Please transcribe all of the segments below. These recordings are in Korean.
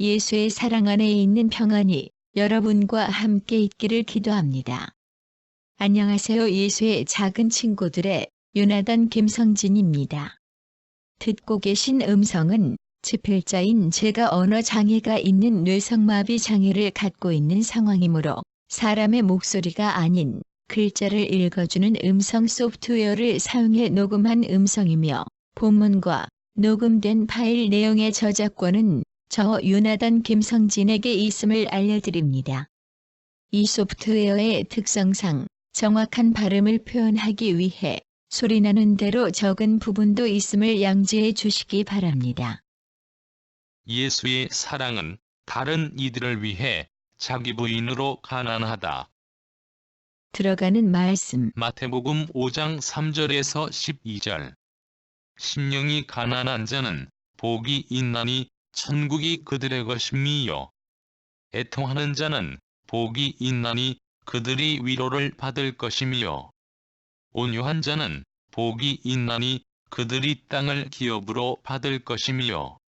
예수의 사랑 안에 있는 평안이 여러분과 함께 있기를 기도합니다. 안녕하세요. 예수의 작은 친구들의 유나단 김성진입니다. 듣고 계신 음성은 지필자인 제가 언어 장애가 있는 뇌성마비 장애를 갖고 있는 상황이므로 사람의 목소리가 아닌 글자를 읽어주는 음성 소프트웨어를 사용해 녹음한 음성이며 본문과 녹음된 파일 내용의 저작권은 저 유나단 김성진에게 있음을 알려드립니다. 이 소프트웨어의 특성상 정확한 발음을 표현하기 위해 소리나는 대로 적은 부분도 있음을 양지해 주시기 바랍니다. 예수의 사랑은 다른 이들을 위해 자기 부인으로 가난하다. 들어가는 말씀 마태복음 5장 3절에서 12절. 심령이 가난한 자는 복이 있나니 천국이 그들의 것임이요. 애통하는 자는 복이 있나니 그들이 위로를 받을 것임이요. 온유한 자는 복이 있나니 그들이 땅을 기업으로 받을 것임이요.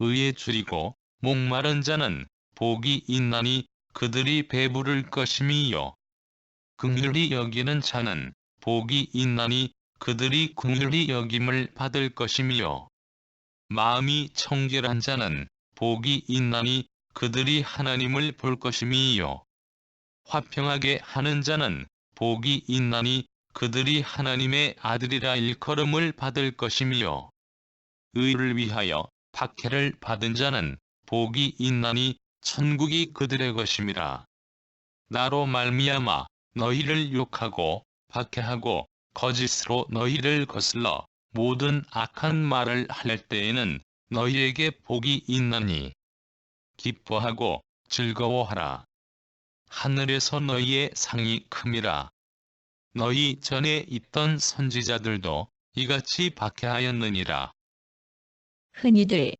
의에 줄이고 목마른 자는 복이 있나니 그들이 배부를 것임이요. 긍휼히 여기는 자는 복이 있나니 그들이 긍휼히 여김을 받을 것임이요. 마음이 청결한 자는 복이 있나니 그들이 하나님을 볼 것임이요. 화평하게 하는 자는 복이 있나니 그들이 하나님의 아들이라 일컬음을 받을 것임이요. 의를 위하여 박해를 받은 자는 복이 있나니 천국이 그들의 것임이라. 나로 말미암아 너희를 욕하고 박해하고 거짓으로 너희를 거슬러 모든 악한 말을 할 때에는 너희에게 복이 있나니 기뻐하고 즐거워하라. 하늘에서 너희의 상이 큼이라. 너희 전에 있던 선지자들도 이같이 박해하였느니라. 흔히들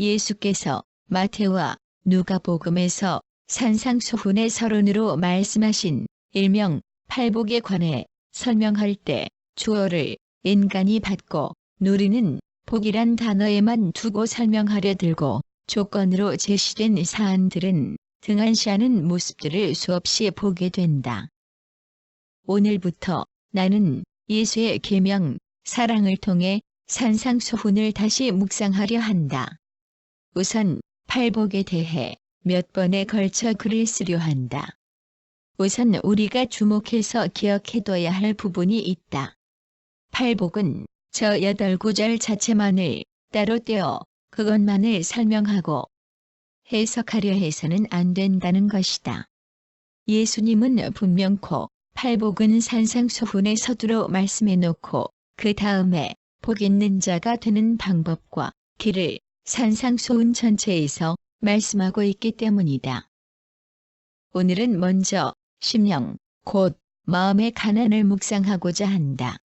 예수께서 마태와 누가복음에서 산상수훈의 서론으로 말씀하신 일명 팔복에 관해 설명할 때 주어를 인간이 받고 누리는 복이란 단어에만 두고 설명하려 들고 조건으로 제시된 사안들은 등한시하는 모습들을 수없이 보게 된다. 오늘부터 나는 예수의 계명, 사랑을 통해 산상수훈을 다시 묵상하려 한다. 우선 팔복에 대해 몇 번에 걸쳐 글을 쓰려 한다. 우선 우리가 주목해서 기억해둬야 할 부분이 있다. 팔복은 저 여덟 구절 자체만을 따로 떼어 그것만을 설명하고 해석하려 해서는 안 된다는 것이다. 예수님은 분명코 팔복은 산상수훈의 서두로 말씀해 놓고 그 다음에 복 있는 자가 되는 방법과 길을 산상수훈 전체에서 말씀하고 있기 때문이다. 오늘은 먼저 심령, 곧 마음의 가난을 묵상하고자 한다.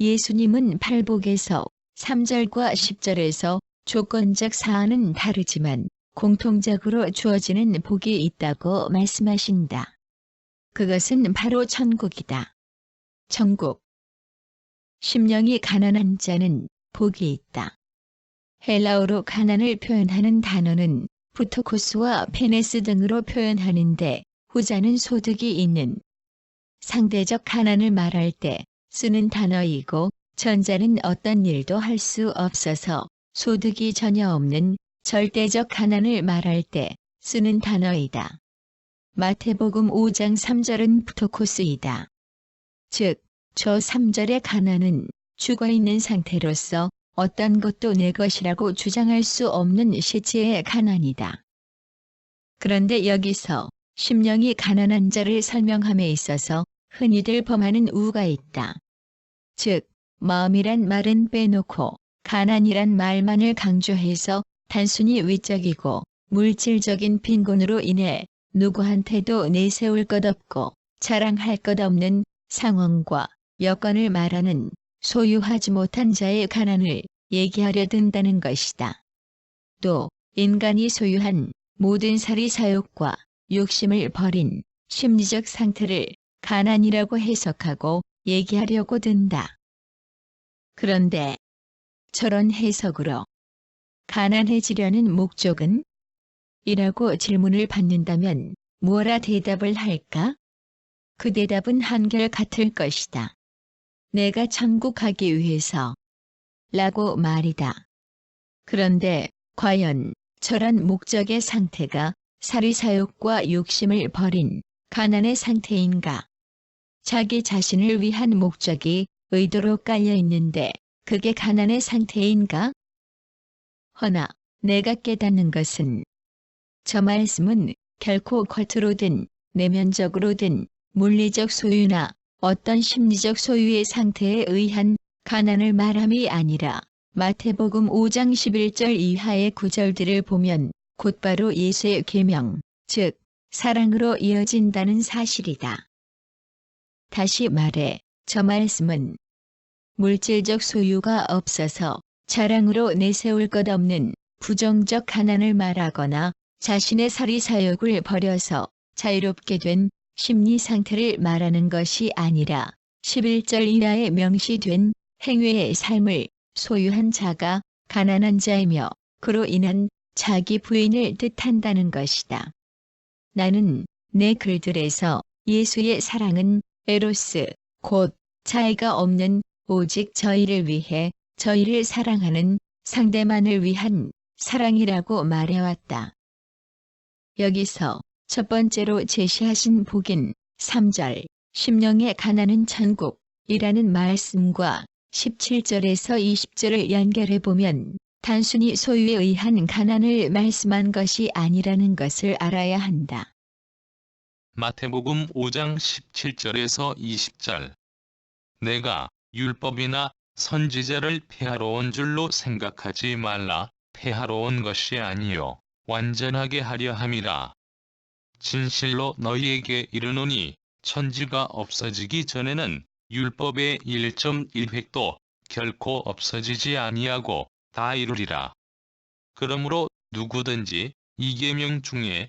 예수님은 팔복에서 3절과 10절에서 조건적 사안은 다르지만 공통적으로 주어지는 복이 있다고 말씀하신다. 그것은 바로 천국이다. 천국. 심령이 가난한 자는 복이 있다. 헬라어로 가난을 표현하는 단어는 부토코스와 페네스 등으로 표현하는데 후자는 소득이 있는 상대적 가난을 말할 때 쓰는 단어이고 전자는 어떤 일도 할 수 없어서 소득이 전혀 없는 절대적 가난을 말할 때 쓰는 단어이다. 마태복음 5장 3절은 부토코스이다. 즉, 저 3절의 가난은 죽어있는 상태로서 어떤 것도 내 것이라고 주장할 수 없는 시체의 가난이다. 그런데 여기서 심령이 가난한 자를 설명함에 있어서 흔히들 범하는 우가 있다. 즉, 마음이란 말은 빼놓고 가난이란 말만을 강조해서 단순히 위적이고 물질적인 빈곤으로 인해 누구한테도 내세울 것 없고 자랑할 것 없는 상황과 여건을 말하는 소유하지 못한 자의 가난을 얘기하려 든다는 것이다. 또 인간이 소유한 모든 사리 사욕과 욕심을 버린 심리적 상태를 가난이라고 해석하고 얘기하려고 든다. 그런데 저런 해석으로 가난해지려는 목적은 이라고 질문을 받는다면 뭐라 대답을 할까? 그 대답은 한결 같을 것이다. 내가 천국 가기 위해서 라고 말이다. 그런데 과연 저런 목적의 상태가 사리사욕과 욕심을 버린 가난의 상태인가? 자기 자신을 위한 목적이 의도로 깔려 있는데 그게 가난의 상태인가? 허나 내가 깨닫는 것은 저 말씀은 결코 겉으로든 내면적으로든 물리적 소유나 어떤 심리적 소유의 상태에 의한 가난을 말함이 아니라 마태복음 5장 11절 이하의 구절들을 보면 곧바로 예수의 계명, 즉 사랑으로 이어진다는 사실이다. 다시 말해 저 말씀은 물질적 소유가 없어서 자랑으로 내세울 것 없는 부정적 가난을 말하거나 자신의 사리 사욕을 버려서 자유롭게 된 심리 상태를 말하는 것이 아니라 11절 이하에 명시된 행위의 삶을 소유한 자가 가난한 자이며 그로 인한 자기 부인을 뜻한다는 것이다. 나는 내 글들에서 예수의 사랑은 에로스, 곧 차이가 없는 오직 저희를 위해 저희를 사랑하는 상대만을 위한 사랑이라고 말해왔다. 여기서 첫 번째로 제시하신 복인 3절 심령의 가난은 천국이라는 말씀과 17절에서 20절을 연결해 보면 단순히 소유에 의한 가난을 말씀한 것이 아니라는 것을 알아야 한다. 마태복음 5장 17절에서 20절. 내가 율법이나 선지자를 폐하러 온 줄로 생각하지 말라. 폐하러 온 것이 아니요 완전하게 하려 함이라. 진실로 너희에게 이르노니 천지가 없어지기 전에는 율법의 1.1획도 결코 없어지지 아니하고 다 이루리라. 그러므로 누구든지 이 계명 중에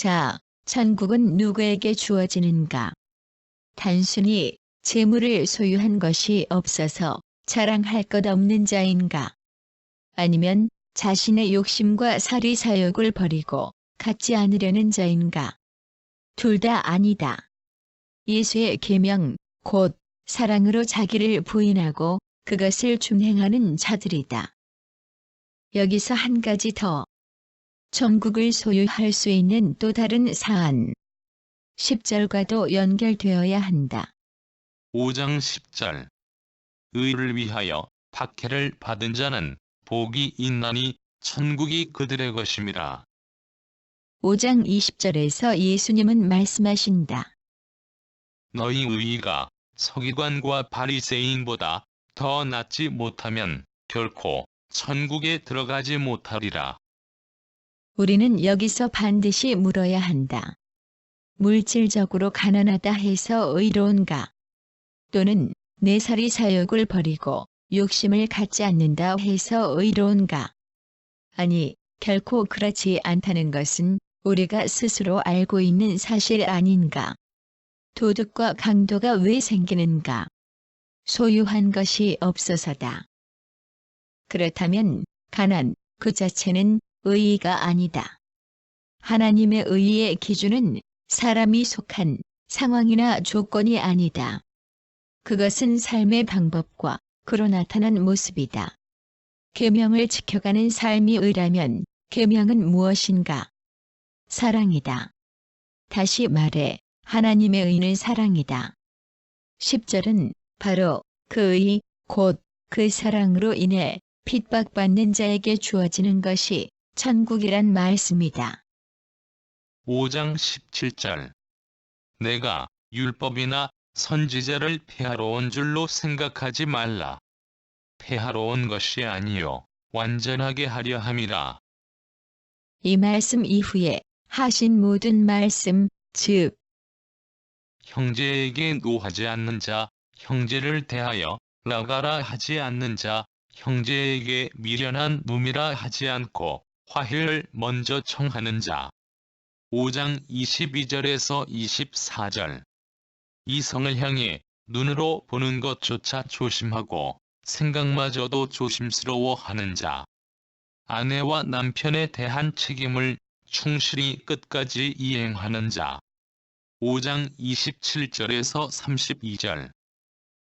자, 천국은 누구에게 주어지는가? 단순히 재물을 소유한 것이 없어서 자랑할 것 없는 자인가? 아니면 자신의 욕심과 사리 사욕을 버리고 갖지 않으려는 자인가? 둘 다 아니다. 예수의 계명, 곧 사랑으로 자기를 부인하고 그것을 준행하는 자들이다. 여기서 한 가지 더. 천국을 소유할 수 있는 또 다른 사안. 10절과도 연결되어야 한다. 5장 10절 의를 위하여 박해를 받은 자는 복이 있나니 천국이 그들의 것임이라. 5장 20절에서 예수님은 말씀하신다. 너희 의의가 서기관과 바리새인보다 더 낫지 못하면 결코 천국에 들어가지 못하리라. 우리는 여기서 반드시 물어야 한다. 물질적으로 가난하다 해서 의로운가? 또는 내 살이 사욕을 버리고 욕심을 갖지 않는다 해서 의로운가? 아니, 결코 그렇지 않다는 것은 우리가 스스로 알고 있는 사실 아닌가? 도덕과 강도가 왜 생기는가? 소유한 것이 없어서다. 그렇다면 가난 그 자체는 의의가 아니다. 하나님의 의의의 기준은 사람이 속한 상황이나 조건이 아니다. 그것은 삶의 방법과 그로 나타난 모습이다. 계명을 지켜가는 삶이 의라면 계명은 무엇인가? 사랑이다. 다시 말해 하나님의 의는 사랑이다. 10절은 바로 그 의, 곧 그 사랑으로 인해 핍박받는 자에게 주어지는 것이 천국이란 말씀이다. 5장 17절 내가 율법이나 선지자를 폐하러 온 줄로 생각하지 말라. 폐하러 온 것이 아니요 완전하게 하려 함이라. 이 말씀 이후에 하신 모든 말씀, 즉 형제에게 노하지 않는 자, 형제를 대하여 나가라 하지 않는 자, 형제에게 미련한 놈이라 하지 않고 화해를 먼저 청하는 자. 5장 22절에서 24절. 이성을 향해 눈으로 보는 것조차 조심하고 생각마저도 조심스러워하는 자. 아내와 남편에 대한 책임을 충실히 끝까지 이행하는 자. 5장 27절에서 32절.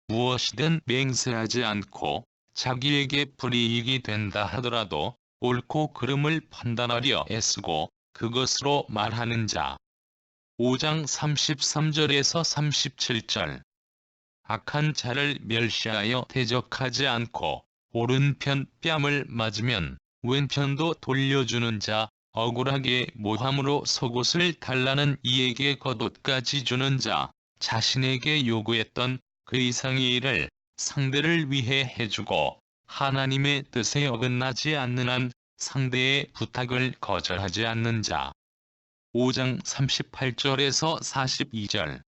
무엇이든 맹세하지 않고 자기에게 불이익이 된다 하더라도 옳고 그름을 판단하려 애쓰고 그것으로 말하는 자. 5장 33절에서 37절. 악한 자를 멸시하여 대적하지 않고 오른편 뺨을 맞으면 왼편도 돌려주는 자, 억울하게 모함으로 속옷을 달라는 이에게 겉옷까지 주는 자, 자신에게 요구했던 그 이상의 일을 상대를 위해 해주고 하나님의 뜻에 어긋나지 않는 한 상대의 부탁을 거절하지 않는 자. 5장 38절에서 42절.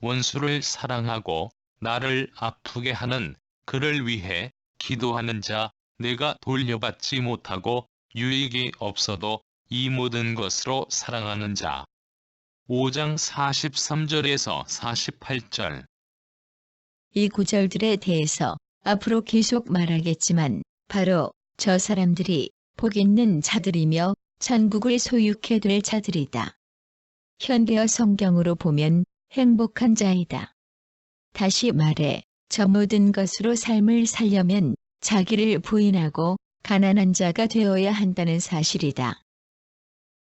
원수를 사랑하고 나를 아프게 하는 그를 위해 기도하는 자, 내가 돌려받지 못하고 유익이 없어도 이 모든 것으로 사랑하는 자. 5장 43절에서 48절. 이 구절들에 대해서 앞으로 계속 말하겠지만 바로 저 사람들이 복 있는 자들이며 천국을 소유케 될 자들이다. 현대어 성경으로 보면 행복한 자이다. 다시 말해 저 모든 것으로 삶을 살려면 자기를 부인하고 가난한 자가 되어야 한다는 사실이다.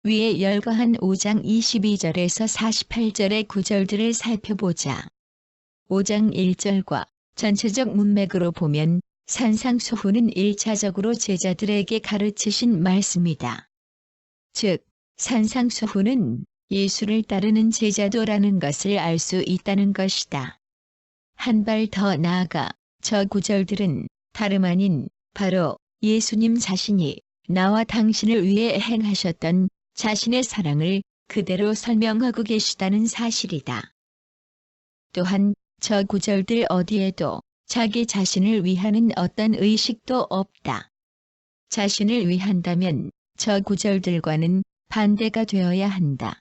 위에 열거한 5장 22절에서 48절의 구절들을 살펴보자. 5장 1절과 전체적 문맥으로 보면 산상수훈은 1차적으로 제자들에게 가르치신 말씀이다. 즉, 산상수훈은 예수를 따르는 제자도라는 것을 알 수 있다는 것이다. 한 발 더 나아가 저 구절들은 다름 아닌 바로 예수님 자신이 나와 당신을 위해 행하셨던 자신의 사랑을 그대로 설명하고 계시다는 사실이다. 또한 저 구절들 어디에도 자기 자신을 위하는 어떤 의식도 없다. 자신을 위한다면 저 구절들과는 반대가 되어야 한다.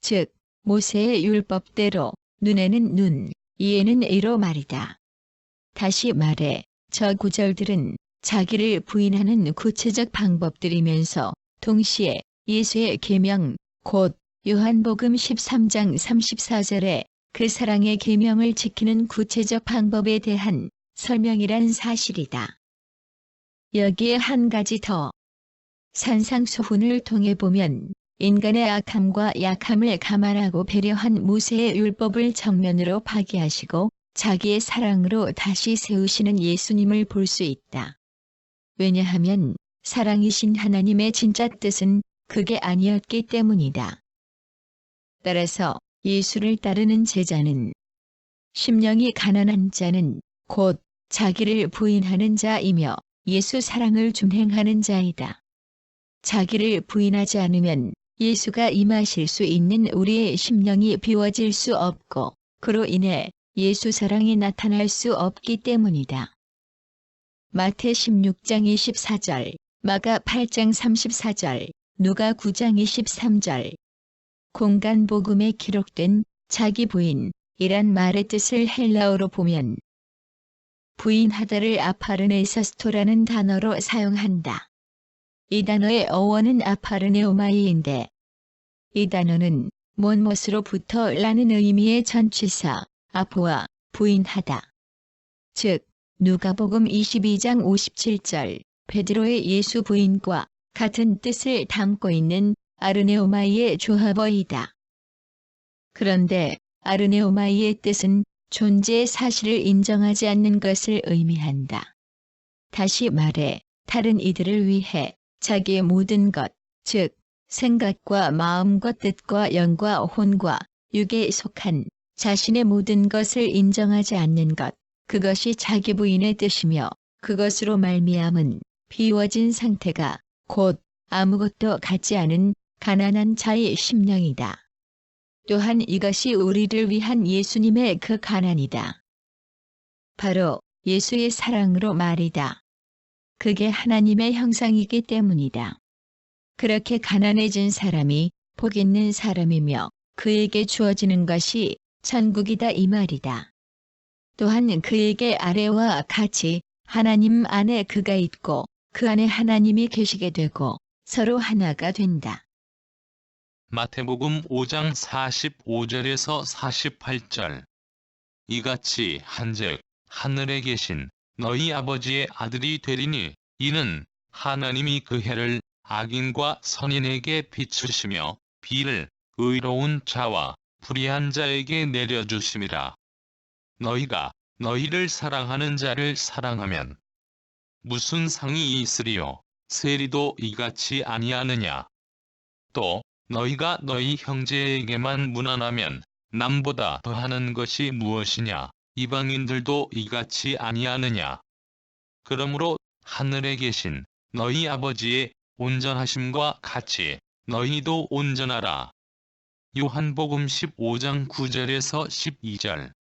즉, 모세의 율법대로 눈에는 눈, 이에는 이로 말이다. 다시 말해, 저 구절들은 자기를 부인하는 구체적 방법들이면서 동시에 예수의 계명, 곧 요한복음 13장 34절에 그 사랑의 계명을 지키는 구체적 방법에 대한 설명이란 사실이다. 여기에 한 가지 더. 산상소훈을 통해 보면 인간의 악함과 약함을 감안하고 배려한 모세의 율법을 정면으로 파기하시고 자기의 사랑으로 다시 세우시는 예수님을 볼 수 있다. 왜냐하면 사랑이신 하나님의 진짜 뜻은 그게 아니었기 때문이다. 따라서 예수를 따르는 제자는 심령이 가난한 자는 곧 자기를 부인하는 자이며 예수 사랑을 준행하는 자이다. 자기를 부인하지 않으면 예수가 임하실 수 있는 우리의 심령이 비워질 수 없고 그로 인해 예수 사랑이 나타날 수 없기 때문이다. 마태 16장 24절, 마가 8장 34절, 누가 9장 23절. 공간 복음에 기록된 자기 부인이란 말의 뜻을 헬라어로 보면 부인하다를 아파르네사스토라는 단어로 사용한다. 이 단어의 어원은 아파르네오마이인데 이 단어는 못못으로부터 라는 의미의 전치사 아포와 부인하다. 즉 누가복음 22장 57절 베드로의 예수 부인과 같은 뜻을 담고 있는 아르네오마이의 조합어이다. 그런데 아르네오마이의 뜻은 존재의 사실을 인정하지 않는 것을 의미한다. 다시 말해 다른 이들을 위해 자기의 모든 것, 즉 생각과 마음과 뜻과 영과 혼과 육에 속한 자신의 모든 것을 인정하지 않는 것, 그것이 자기 부인의 뜻이며 그것으로 말미암은 비워진 상태가 곧 아무것도 갖지 않은 가난한 자의 심령이다. 또한 이것이 우리를 위한 예수님의 그 가난이다. 바로 예수의 사랑으로 말이다. 그게 하나님의 형상이기 때문이다. 그렇게 가난해진 사람이 복 있는 사람이며 그에게 주어지는 것이 천국이다 이 말이다. 또한 그에게 아래와 같이 하나님 안에 그가 있고 그 안에 하나님이 계시게 되고 서로 하나가 된다. 마태복음 5장 45절에서 48절 이같이 한즉 하늘에 계신 너희 아버지의 아들이 되리니 이는 하나님이 그 해를 악인과 선인에게 비추시며 비를 의로운 자와 불의한 자에게 내려주심이라. 너희가 너희를 사랑하는 자를 사랑하면 무슨 상이 있으리요? 세리도 이같이 아니하느냐? 또 너희가 너희 형제에게만 무난하면 남보다 더하는 것이 무엇이냐? 이방인들도 이같이 아니하느냐? 그러므로 하늘에 계신 너희 아버지의 온전하심과 같이 너희도 온전하라. 요한복음 15장 9절에서 12절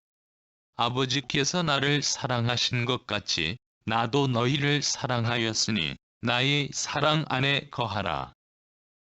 아버지께서 나를 사랑하신 것 같이 나도 너희를 사랑하였으니 나의 사랑 안에 거하라.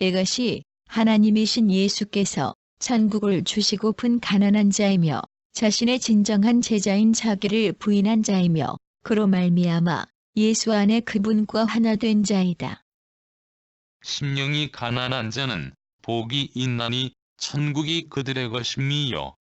이것이 하나님이신 예수께서 천국을 주시고픈 가난한 자이며 자신의 진정한 제자인 자기를 부인한 자이며 그로 말미암아 예수 안에 그분과 하나 된 자이다. 심령이 가난한 자는 복이 있나니 천국이 그들의 것임이요.